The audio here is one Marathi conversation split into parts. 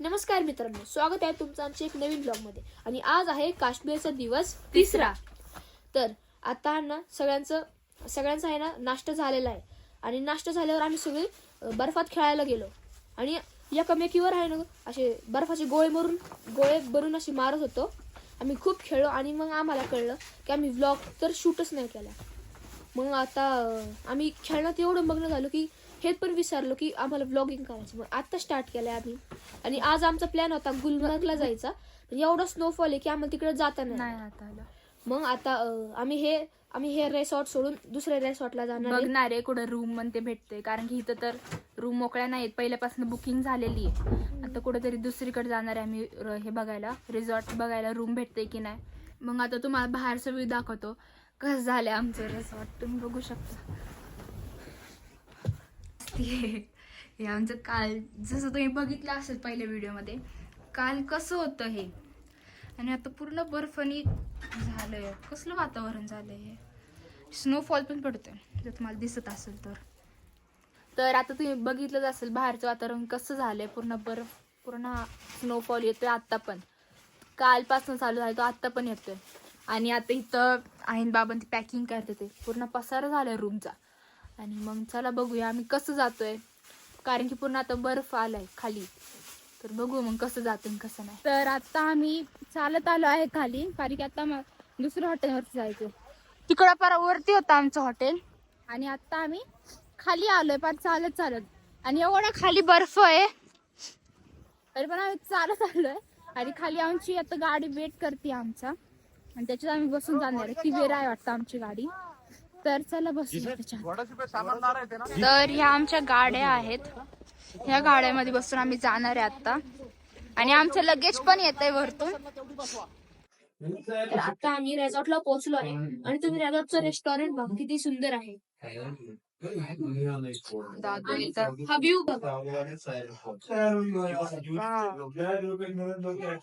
नमस्कार मित्रांनो स्वागत आहे तुमचं आमच्या एक नवीन ब्लॉगमध्ये आणि आज आहे काश्मीरचा दिवस तिसरा. तर आता ना सगळ्यांचं सगळ्यांचं आहे ना नाश्ता झालेला आहे. आणि नाश्ता झाल्यावर आम्ही सगळे बर्फात खेळायला गेलो. आणि या कमेकीवर आहे ना असे बर्फाचे गोळे मारून गोळे भरून असे मारत होतो. आम्ही खूप खेळलो आणि मग आम्हाला कळलं की आम्ही व्लॉग तर शूटच नाही केला. मग आता आम्ही खेळण्यात एवढं मग्न झालो की हे पण विसरलो की आम्हाला व्लॉगिंग करायचं मग आता स्टार्ट केलंय आम्ही. आणि आज आमचा प्लॅन होता गुलमर्गला जायचा. एवढा स्नोफॉल आहे की आम्हाला तिकडे जाता नाही आलं. मग आता आम्ही हे आम्ही हे रेसॉर्ट सोडून दुसऱ्या रेसॉर्टला जाणार. बघणार आहे कुठं रूम पण ते भेटते कारण की इथं तर रूम मोकळ्या नाहीत. पहिल्यापासून बुकिंग झालेली आहे. आता कुठेतरी दुसरीकडे जाणार आहे आम्ही हे बघायला. रिसॉर्ट बघायला रूम भेटते की नाही. मग आता तुम्हाला बाहेरचं व्ह्यू दाखवतो. कसं झालंय आमचं रिसॉर्ट तुम्ही बघू शकता. ते- हे आमचं काल जसं तुम्ही बघितलं असेल पहिल्या व्हिडिओमध्ये काल कसं होतं हे? आणि आता पूर्ण बर्फनी झालंय. कसलं वातावरण झालंय हे? स्नोफॉल पण पडतोय जर तुम्हाला दिसत असेल तर. तर आता तुम्ही बघितलंच असेल बाहेरचं वातावरण कसं झालंय? पूर्ण बर्फ पूर्ण स्नोफॉल येतोय आत्ता पण. कालपासून चालू झालं तो आत्ता पण येतोय. आणि आता इथं आईन बाबांनी पॅकिंग करते ते. पूर्ण पसारा झालाय रूमचा आणि मग चला बघूया आम्ही कसं जातोय. कारण की पूर्ण आता बर्फ आलाय खाली. तर बघू मग कसं जातं कसं नाही. तर आता आम्ही चालत आलो आहे खाली. कारण की आता मग दुसऱ्या हॉटेलवरती जायचं तिकडं पार वरती होतं आमचं हॉटेल. आणि आता आम्ही खाली आलोय पार चालत चालत. आणि एवढा खाली बर्फ आहे. तरी पण आम्ही चालत आलोय. आणि खाली आमची आता गाडी वेट करते आमचा. आणि त्याच्यात आम्ही बसून जाणार आहे. ती वेळ आहे वाटतं आमची गाडी. तर चला त्याच्यात. तर ह्या आमच्या गाड्या आहेत. ह्या गाड्यामध्ये बसून आम्ही जाणार आहे आता. आणि आमचं लगेज पण येत आहे वरतून. तर आता आम्ही रेसॉर्टला पोहोचलो आहे. आणि तुम्ही रेसॉर्टचं रेस्टॉरंट बघ किती सुंदर आहे. हा व्ह्यू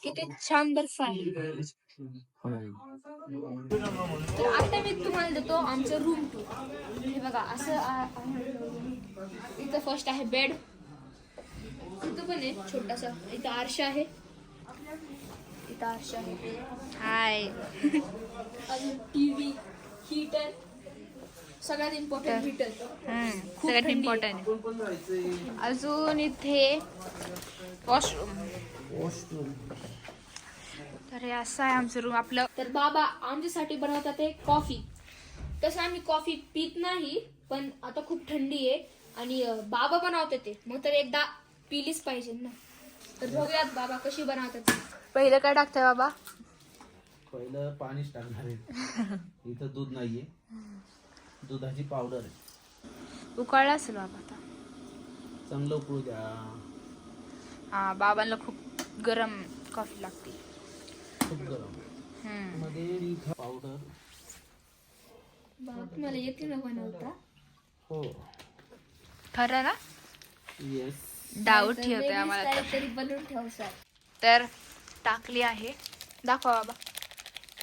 किती छान बर्फ आहे तर आता मी तुम्हाला देतो आमचं रूम टूर हे बघा असं. इथं फर्स्ट आहे बेड इथं पण आहे छोटासा इथं आरशा आहे. इथं आरशा आहे हाय अजून टीव्ही हीटर सगळ्यात इम्पॉर्टंट हीटर सगळ्यात थंडी इम्पॉर्टंट अजून इथे वॉशरूम तर हे असं आहे आमचं रूम आपलं तर बाबा आमच्यासाठी बनवतात ते कॉफी तसं आम्ही कॉफी पित नाही पण आता खूप थंडी आहे आणि अं, बाबा बनवते ते. मग तर एकदा पिलीच पाहिजे ना. तर बघूयात बाबा कशी बनवतात ते. पहिलं काय टाकतंय बाबा? पहिलं पाणीच टाकणार आहे. इथं दूध नाहीये. दुधाची पावडर आहे. उकळला असेल बाबा आता. चांगलं उकळू द्या. हा बाबांना खूप गरम कॉफी लागते. खूप गरम. मध्ये इथं पावडर तुम्हाला येते ना बनवता? हो. खरं ना येस डाऊट वेगळीच आम्हाला तर. बनवून तर टाकली आहे. दाखवा बाबा.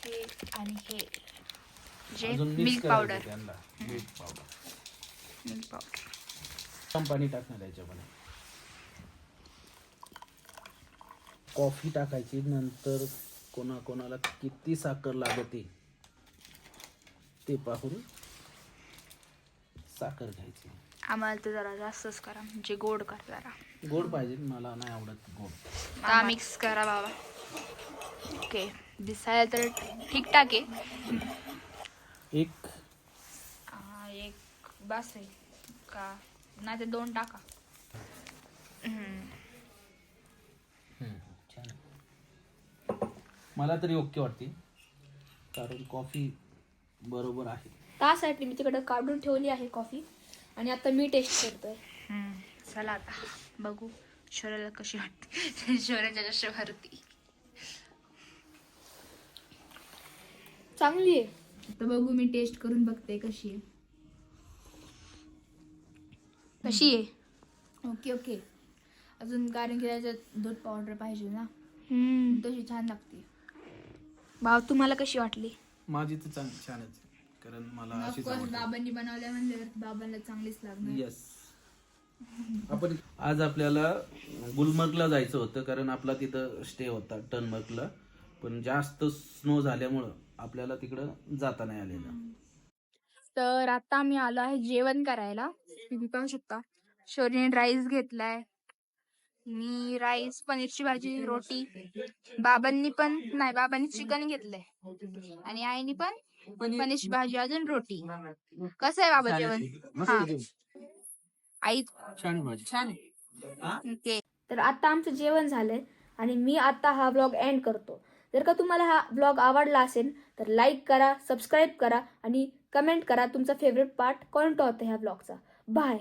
हे आणि हे. जे milk powder milk powder milk powder गरम पाणी टाकणार याच्यामध्ये कॉफी टाकायची नंतर कोणा कोणाला किती साखर लागते ते पाहून साखर घ्यायची. आम्हाला तर जरा जास्तच करा म्हणजे गोड करा जरा. गोड पाहिजे मला नाही आवडत गोड. आता मिक्स करा बाबा. ओके दिसायला तर ठीकठाक आहे. एक. हा, एक बस आहे. का? नाही तर दोन टाका. हम्म. हम्म, छान. मला तरी ओके वाटते कारण कॉफी बरोबर आहे. त्यासाठी मी तिकडे काढून ठेवली आहे कॉफी. आणि आता मी टेस्ट करतोय. चला आता. बघू शोराला कशी वाटते. शोराच्या जशी भरती चांगली आहे. तर बघू मी टेस्ट करून बघते कशी आहे. कशी आहे? Okay okay. अजून कारण की त्याच्यात दूध पावडर पाहिजे ना. तशी छान लागते. भाव तुम्हाला कशी वाटली? माझी तर छानच आहे. कारण मला अशीच ऑफकोर्स आवडते बाबांनी बनवल्या म्हणल्यावर बाबांना चांगलीच लागणार. येस आपण आज आपल्याला गुलमर्गला जायचं होतं कारण आपला तिथं स्टे होता टनमर्गला पण जास्त स्नो झाल्यामुळं आपल्याला तिकडं जाता नाही आलेलं. तर आता आम्ही आलो आहे जेवण करायला. तुम्ही पाहू शकता. शोरीने राईस घेतलाय. मी राईस पनीरची भाजी रोटी. बाबांनी पण नाही बाबांनी चिकन घेतलंय. आणि आईनी पण पनीरची भाजी अजून रोटी. कसं आहे बाबा जेवण? हा. आई छान ओके. तर आता आमचं जेवण झालंय आणि मी आता हा ब्लॉग एंड करतो. जर का तुम्हाला हा ब्लॉग आवडला असेल तर लाईक करा सबस्क्राईब करा आणि कमेंट करा तुमचा फेवरेट पार्ट कोणता होता ह्या ब्लॉगचा बाय